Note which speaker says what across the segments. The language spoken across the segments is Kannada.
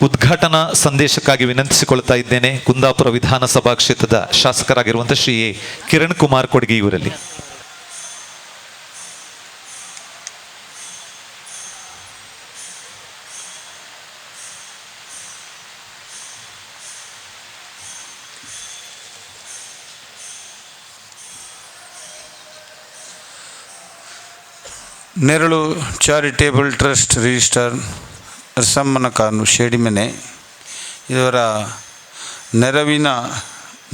Speaker 1: ಉದ್ಘಾಟನಾ ಸಂದೇಶಕ್ಕಾಗಿ ವಿನಂತಿಸಿಕೊಳ್ತಾ ಇದ್ದೇನೆ ಕುಂದಾಪುರ ವಿಧಾನಸಭಾ ಕ್ಷೇತ್ರದ ಶಾಸಕರಾಗಿರುವಂತಹ ಶ್ರೀ ಎ. ಕಿರಣ್ ಕುಮಾರ್ ಕೊಡುಗೆ ಇವರಲ್ಲಿ
Speaker 2: ನೆರಳು ಚಾರಿಟೇಬಲ್ ಟ್ರಸ್ಟ್ ರಿಜಿಸ್ಟರ್ ನರಸಮ್ಮನ ಕಾನು ಶೇಡಿಮನೆ ಇವರ ನೆರವಿನ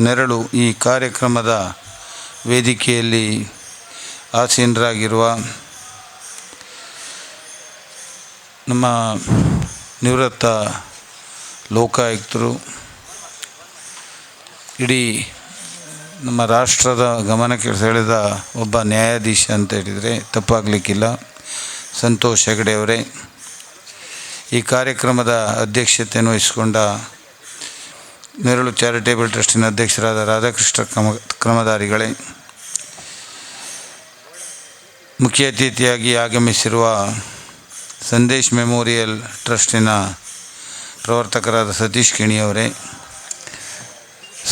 Speaker 2: ನೆರಳು ಈ ಕಾರ್ಯಕ್ರಮದ ವೇದಿಕೆಯಲ್ಲಿ ಆಸೀನರಾಗಿರುವ ನಮ್ಮ ನಿವೃತ್ತ ಲೋಕಾಯುಕ್ತರು, ಇಡೀ ನಮ್ಮ ರಾಷ್ಟ್ರದ ಗಮನಕ್ಕೆ ಸೆಳೆದ ಒಬ್ಬ ನ್ಯಾಯಾಧೀಶ ಅಂತ ಹೇಳಿದರೆ ತಪ್ಪಾಗಲಿಕ್ಕಿಲ್ಲ. ಸಂತೋಷ್ ಹೆಗಡೆ ಅವರೇ. ಈ ಕಾರ್ಯಕ್ರಮದ ಅಧ್ಯಕ್ಷತೆಯನ್ನು ವಹಿಸಿಕೊಂಡ ನೆರಳು ಚಾರಿಟೇಬಲ್ ಟ್ರಸ್ಟಿನ ಅಧ್ಯಕ್ಷರಾದ ರಾಧಾಕೃಷ್ಣ ಕ್ರಮ, ಕ್ರಮಧಾರಿಗಳೇ, ಮುಖ್ಯ ಅತಿಥಿಯಾಗಿ ಆಗಮಿಸಿರುವ ಸಂದೇಶ್ ಮೆಮೋರಿಯಲ್ ಟ್ರಸ್ಟಿನ ಪ್ರವರ್ತಕರಾದ ಸತೀಶ್ ಕಿಣಿಯವರೇ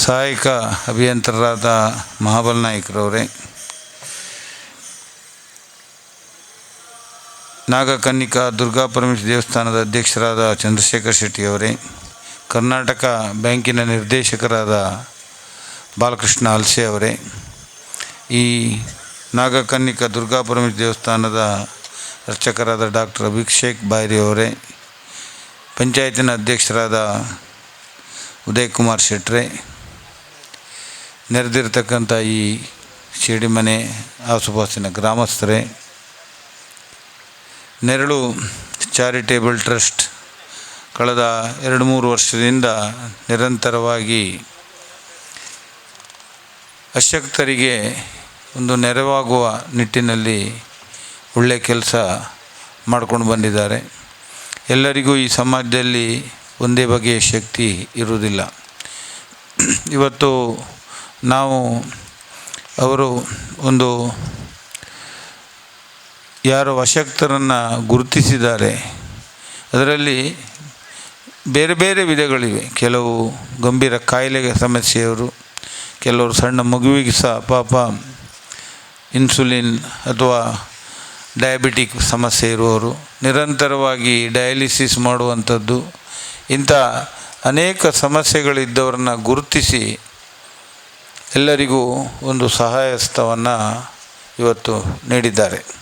Speaker 2: ಸಹಾಯಕ ಅಭಿಯಂತರರಾದ ಮಹಾಬಲ್ ನಾಯ್ಕರವರೇ ನಾಗಕನ್ನಿಕಾ ದುರ್ಗಾ ಪರಮೇಶ್ವರ ದೇವಸ್ಥಾನದ ಅಧ್ಯಕ್ಷರಾದ ಚಂದ್ರಶೇಖರ್ ಶೆಟ್ಟಿಯವರೇ, ಕರ್ನಾಟಕ ಬ್ಯಾಂಕಿನ ನಿರ್ದೇಶಕರಾದ ಬಾಲಕೃಷ್ಣ ಅಲ್ಸೆ ಅವರೇ, ಈ ನಾಗಕನ್ನಿಕಾ ದುರ್ಗಾ ಪರಮೇಶ್ವರಿ ದೇವಸ್ಥಾನದ ಅರ್ಚಕರಾದ ಡಾಕ್ಟರ್ ಅಭಿಷೇಕ್ ಬಾಯ್ರಿ ಅವರೇ, ಪಂಚಾಯತಿನ ಅಧ್ಯಕ್ಷರಾದ ಉದಯ್ ಕುಮಾರ್ ಶೆಟ್ರೆ, ನೆರೆದಿರ್ತಕ್ಕಂಥ ಈ ಶಿಡಿಮನೆ ಆಸುಪಾಸಿನ ಗ್ರಾಮಸ್ಥರೇ ನೆರಳು ಚಾರಿಟೇಬಲ್ ಟ್ರಸ್ಟ್ ಕಳೆದ ಎರಡು ಮೂರು ವರ್ಷದಿಂದ ನಿರಂತರವಾಗಿ ಅಶಕ್ತರಿಗೆ ಒಂದು ನೆರವಾಗುವ ನಿಟ್ಟಿನಲ್ಲಿ ಒಳ್ಳೆಯ ಕೆಲಸ ಮಾಡ್ಕೊಂಡು ಬಂದಿದ್ದಾರೆ. ಎಲ್ಲರಿಗೂ ಈ ಸಮಾಜದಲ್ಲಿ ಒಂದೇ ಬಗೆಯ ಶಕ್ತಿ ಇರುವುದಿಲ್ಲ. ಇವತ್ತು ನಾವು ಅವರು ಒಂದು ಯಾರು ವಶಕ್ತರನ್ನು ಗುರುತಿಸಿದ್ದಾರೆ. ಅದರಲ್ಲಿ ಬೇರೆ ಬೇರೆ ವಿಧಗಳಿವೆ. ಕೆಲವು ಗಂಭೀರ ಕಾಯಿಲೆಗೆ ಸಮಸ್ಯೆಯವರು ಕೆಲವರು ಸಣ್ಣ ಮಗುವಿಗೆ ಸಹ ಪಾಪ ಇನ್ಸುಲಿನ್ ಅಥವಾ ಡಯಾಬಿಟಿಕ್ ಸಮಸ್ಯೆ ಇರುವವರು, ನಿರಂತರವಾಗಿ ಡಯಾಲಿಸಿಸ್ ಮಾಡುವಂಥದ್ದು, ಇಂಥ ಅನೇಕ ಸಮಸ್ಯೆಗಳಿದ್ದವರನ್ನ ಗುರುತಿಸಿ ಎಲ್ಲರಿಗೂ ಒಂದು ಸಹಾಯ ಹಸ್ತವನ್ನು ಇವತ್ತು ನೀಡಿದ್ದಾರೆ.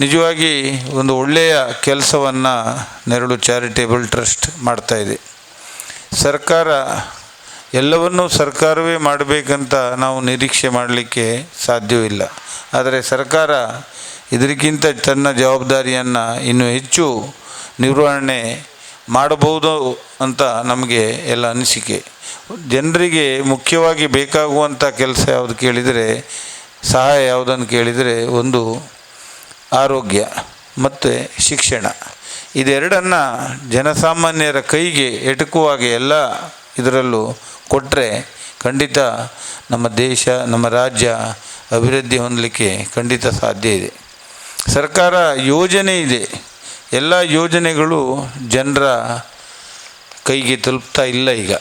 Speaker 2: ನಿಜವಾಗಿ ಒಂದು ಒಳ್ಳೆಯ ಕೆಲಸವನ್ನು ನೆರಳು ಚಾರಿಟೇಬಲ್ ಟ್ರಸ್ಟ್ ಮಾಡ್ತಾಯಿದೆ ಸರ್ಕಾರ ಎಲ್ಲವನ್ನೂ ಸರ್ಕಾರವೇ ಮಾಡಬೇಕಂತ ನಾವು ನಿರೀಕ್ಷೆ ಮಾಡಲಿಕ್ಕೆ ಸಾಧ್ಯವಿಲ್ಲ. ಆದರೆ ಸರ್ಕಾರ ಇದಕ್ಕಿಂತ ತನ್ನ ಜವಾಬ್ದಾರಿಯನ್ನು ಇನ್ನೂ ಹೆಚ್ಚು ನಿರ್ವಹಣೆ ಮಾಡಬಹುದು ಅಂತ ನಮಗೆ ಎಲ್ಲ ಅನಿಸಿಕೆ. ಜನರಿಗೆ ಮುಖ್ಯವಾಗಿ ಬೇಕಾಗುವಂಥ ಕೆಲಸ ಯಾವುದು ಕೇಳಿದರೆ, ಸಹಾಯ ಯಾವುದನ್ನು ಕೇಳಿದರೆ ಒಂದು ಆರೋಗ್ಯ ಮತ್ತು ಶಿಕ್ಷಣ. ಇದೆರಡನ್ನು ಜನಸಾಮಾನ್ಯರ ಕೈಗೆ ಎಟುಕುವಾಗ ಎಲ್ಲ ಇದರಲ್ಲೂ ಕೊಟ್ಟರೆ ಖಂಡಿತ ನಮ್ಮ ದೇಶ, ನಮ್ಮ ರಾಜ್ಯ ಅಭಿವೃದ್ಧಿ ಹೊಂದಲಿಕ್ಕೆ ಖಂಡಿತ ಸಾಧ್ಯ ಇದೆ. ಸರ್ಕಾರ ಯೋಜನೆ ಇದೆ. ಎಲ್ಲ ಯೋಜನೆಗಳು ಜನರ ಕೈಗೆ ತಲುಪ್ತಾ ಇಲ್ಲ ಈಗ.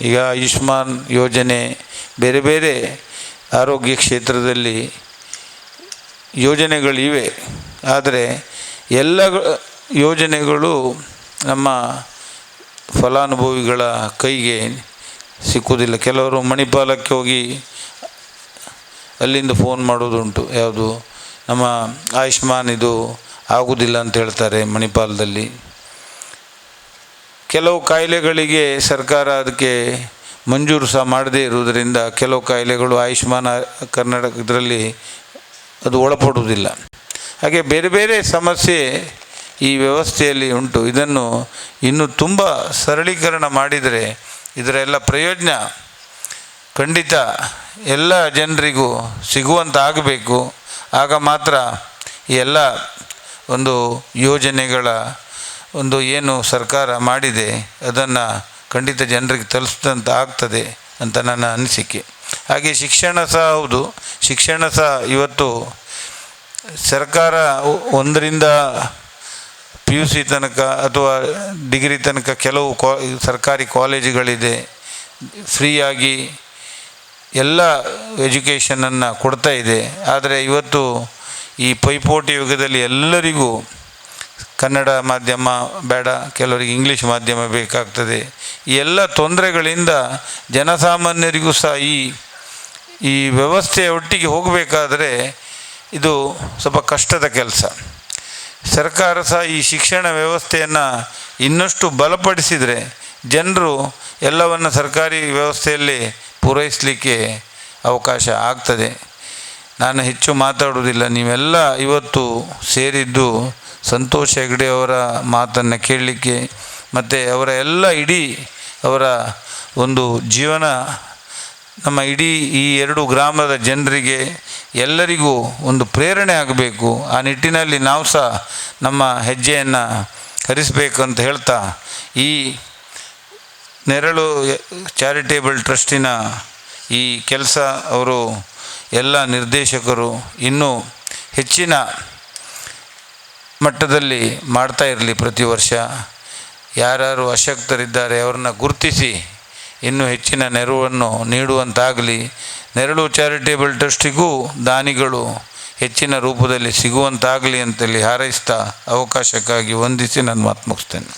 Speaker 2: ಈಗ ಆಯುಷ್ಮಾನ್ ಯೋಜನೆ ಬೇರೆ ಬೇರೆ ಆರೋಗ್ಯ ಕ್ಷೇತ್ರದಲ್ಲಿ ಯೋಜನೆಗಳಿವೆ. ಆದರೆ ಎಲ್ಲ ಯೋಜನೆಗಳು ನಮ್ಮ ಫಲಾನುಭವಿಗಳ ಕೈಗೆ ಸಿಕ್ಕುವುದಿಲ್ಲ. ಕೆಲವರು ಮಣಿಪಾಲಕ್ಕೆ ಹೋಗಿ ಅಲ್ಲಿಂದ ಫೋನ್ ಮಾಡೋದುಂಟು ಯಾವುದು? ನಮ್ಮ ಆಯುಷ್ಮಾನ್ ಇದು ಆಗುವುದಿಲ್ಲ ಅಂತ ಹೇಳ್ತಾರೆ ಮಣಿಪಾಲದಲ್ಲಿ. ಕೆಲವು ಕಾಯಿಲೆಗಳಿಗೆ ಸರ್ಕಾರ ಅದಕ್ಕೆ ಮಂಜೂರು ಸಹ ಮಾಡದೇ ಇರುವುದರಿಂದ ಕೆಲವು ಕಾಯಿಲೆಗಳು ಆಯುಷ್ಮಾನ್ ಕರ್ನಾಟಕ ಇದರಲ್ಲಿ ಅದು ಒಳಪಡುವುದಿಲ್ಲ. ಹಾಗೆ ಬೇರೆ ಬೇರೆ ಸಮಸ್ಯೆ ಈ ವ್ಯವಸ್ಥೆಯಲ್ಲಿ ಉಂಟು. ಇದನ್ನು ಇನ್ನೂ ತುಂಬ ಸರಳೀಕರಣ ಮಾಡಿದರೆ ಇದರ ಎಲ್ಲ ಪ್ರಯೋಜನ ಖಂಡಿತ ಎಲ್ಲ ಜನರಿಗೂ ಸಿಗುವಂತಾಗಬೇಕು. ಆಗ ಮಾತ್ರ ಈ ಎಲ್ಲ ಒಂದು ಯೋಜನೆಗಳ ಒಂದು ಏನು ಸರ್ಕಾರ ಮಾಡಿದೆ ಅದನ್ನು ಖಂಡಿತ ಜನರಿಗೆ ತಲುಪಿಸಿದಂತ ಆಗ್ತದೆ ಅಂತ ನನ್ನ ಅನಿಸಿಕೆ. ಹಾಗೆ ಶಿಕ್ಷಣ ಸಹ ಹೌದು. ಶಿಕ್ಷಣ ಸಹ ಇವತ್ತು ಸರ್ಕಾರ ಒಂದರಿಂದ ಪಿ ಯು ಸಿ ತನಕ ಅಥವಾ ಡಿಗ್ರಿ ತನಕ ಕೆಲವು ಕಾ, ಸರ್ಕಾರಿ ಕಾಲೇಜುಗಳಿದೆ. ಫ್ರೀಯಾಗಿ ಎಲ್ಲ ಎಜುಕೇಷನನ್ನು ಕೊಡ್ತಾ ಇದೆ. ಆದರೆ ಇವತ್ತು ಈ ಪೈಪೋಟಿ ಯುಗದಲ್ಲಿ ಎಲ್ಲರಿಗೂ ಕನ್ನಡ ಮಾಧ್ಯಮ ಬೇಡ, ಕೆಲವರಿಗೆ ಇಂಗ್ಲೀಷ್ ಮಾಧ್ಯಮ ಬೇಕಾಗ್ತದೆ. ಈ ಎಲ್ಲ ತೊಂದರೆಗಳಿಂದ ಜನಸಾಮಾನ್ಯರಿಗೂ ಸಹ ಈ ಈ ವ್ಯವಸ್ಥೆಯ ಒಟ್ಟಿಗೆ ಹೋಗಬೇಕಾದರೆ ಇದು ಸ್ವಲ್ಪ ಕಷ್ಟದ ಕೆಲಸ. ಸರ್ಕಾರ ಸಹ ಈ ಶಿಕ್ಷಣ ವ್ಯವಸ್ಥೆಯನ್ನು ಇನ್ನಷ್ಟು ಬಲಪಡಿಸಿದರೆ ಜನರು ಎಲ್ಲವನ್ನು ಸರ್ಕಾರಿ ವ್ಯವಸ್ಥೆಯಲ್ಲಿ ಪೂರೈಸಲಿಕ್ಕೆ ಅವಕಾಶ ಆಗ್ತದೆ. ನಾನು ಹೆಚ್ಚು ಮಾತಾಡುವುದಿಲ್ಲ, ನೀವೆಲ್ಲ ಇವತ್ತು ಸೇರಿದ್ದು ಸಂತೋಷ್ ಹೆಗ್ಡೆ ಅವರ ಮಾತನ್ನು ಕೇಳಲಿಕ್ಕೆ, ಮತ್ತು ಅವರ ಎಲ್ಲ ಇಡೀ ಅವರ ಒಂದು ಜೀವನ ನಮ್ಮ ಇಡೀ ಈ ಎರಡು ಗ್ರಾಮದ ಜನರಿಗೆ ಎಲ್ಲರಿಗೂ ಒಂದು ಪ್ರೇರಣೆ ಆಗಬೇಕು. ಆ ನಿಟ್ಟಿನಲ್ಲಿ ನಾವು ಸಹ ನಮ್ಮ ಹೆಜ್ಜೆಯನ್ನು ಹರಿಸಬೇಕು ಅಂತ ಹೇಳ್ತಾ ಈ ನೆರಳು ಚಾರಿಟೇಬಲ್ ಟ್ರಸ್ಟಿನ ಈ ಕೆಲಸ ಅವರು ಎಲ್ಲ ನಿರ್ದೇಶಕರು ಇನ್ನೂ ಹೆಚ್ಚಿನ ಮಟ್ಟದಲ್ಲಿ ಮಾಡ್ತಾ ಇರಲಿ ಪ್ರತಿ ವರ್ಷ. ಯಾರ್ಯಾರು ಅಶಕ್ತರಿದ್ದಾರೆ ಅವ್ರನ್ನ ಗುರುತಿಸಿ ಇನ್ನೂ ಹೆಚ್ಚಿನ ನೆರವನ್ನು ನೀಡುವಂತಾಗಲಿ. ನೆರಳು ಚಾರಿಟೇಬಲ್ ಟ್ರಸ್ಟಿಗೂ ದಾನಿಗಳು ಹೆಚ್ಚಿನ ರೂಪದಲ್ಲಿ ಸಿಗುವಂತಾಗಲಿ ಅಂತೇಳಿ ಹಾರೈಸ್ತಾ ಅವಕಾಶಕ್ಕಾಗಿ ವಂದಿಸಿ ನಾನು ಮಾತು ಮುಗಿಸ್ತೇನೆ.